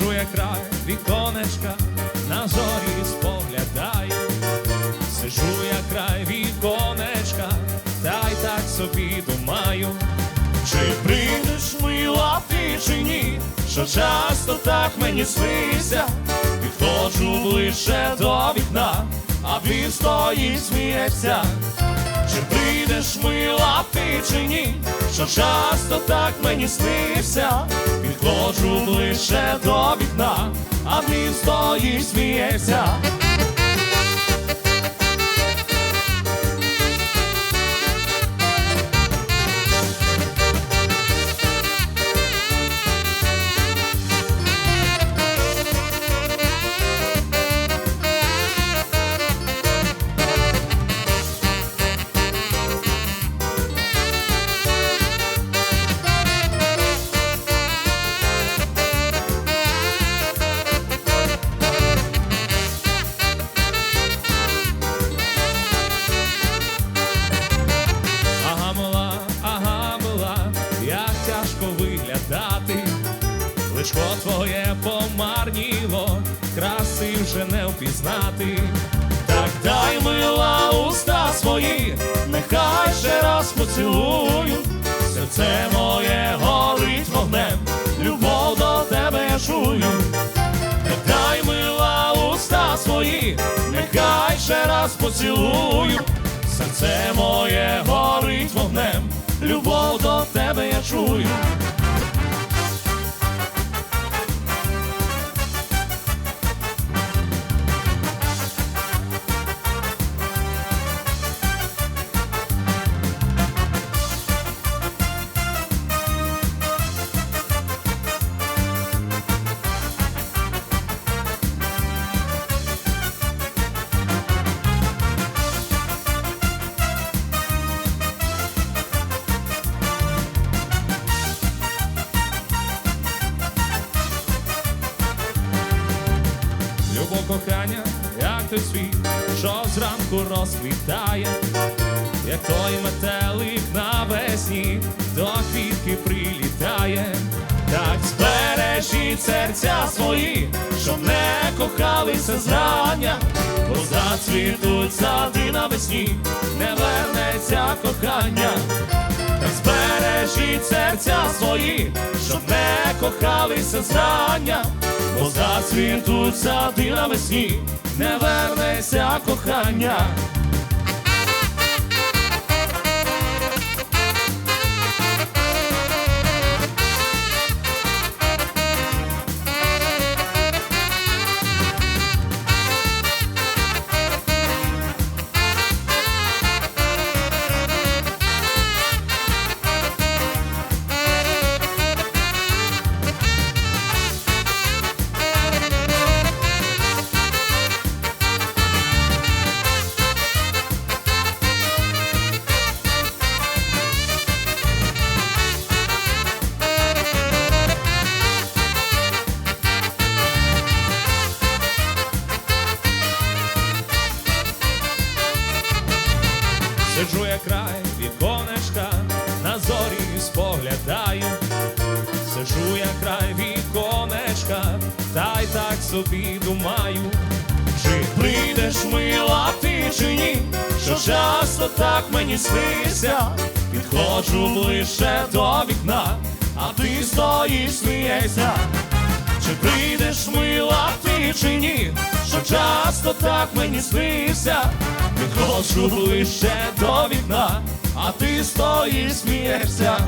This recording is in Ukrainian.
Я край віконечка, на зорі споглядаю. Сиджу я край віконечка, та й так собі думаю. Чи прийдеш мила ти чи ні? Що часто так мені сниться, підходжу ближче до вікна, а він стоїть сміється. Чи прийдеш мила ти чи ні? Що часто так мені снився, підходжу ближче до вікна, а ти стоїть сміється. Личко твоє помарніло, краси вже не впізнати. Так дай мила уста свої, нехай ще раз поцілую, серце моє горить вогнем, любов до тебе чую. Так дай мила уста свої, нехай ще раз поцілую. Серце моє горить вогнем, любов до тебе я чую. Кохання, як той світ, що зранку розквітає, як той метелик навесні до квітки прилітає, так збережіть серця свої, щоб не кохалися зрання, бо зацвітуть сади навесні, не вернеться кохання. та збережіть серця свої, щоб не кохалися зрання, бо зацвітуть сади навесні, не вернеться кохання. Сиджу я край віконечка, на зорі споглядаю. Сиджу я край віконечка, та й так собі думаю. Чи прийдеш мила ти чи ні? Що часто так мені сниться, підходжу ближче до вікна, а ти стоїш смієшся. Чи прийдеш мила чи ні? Що часто так мені снився, підходжу ближче до вікна, а ти стоїш смієшся.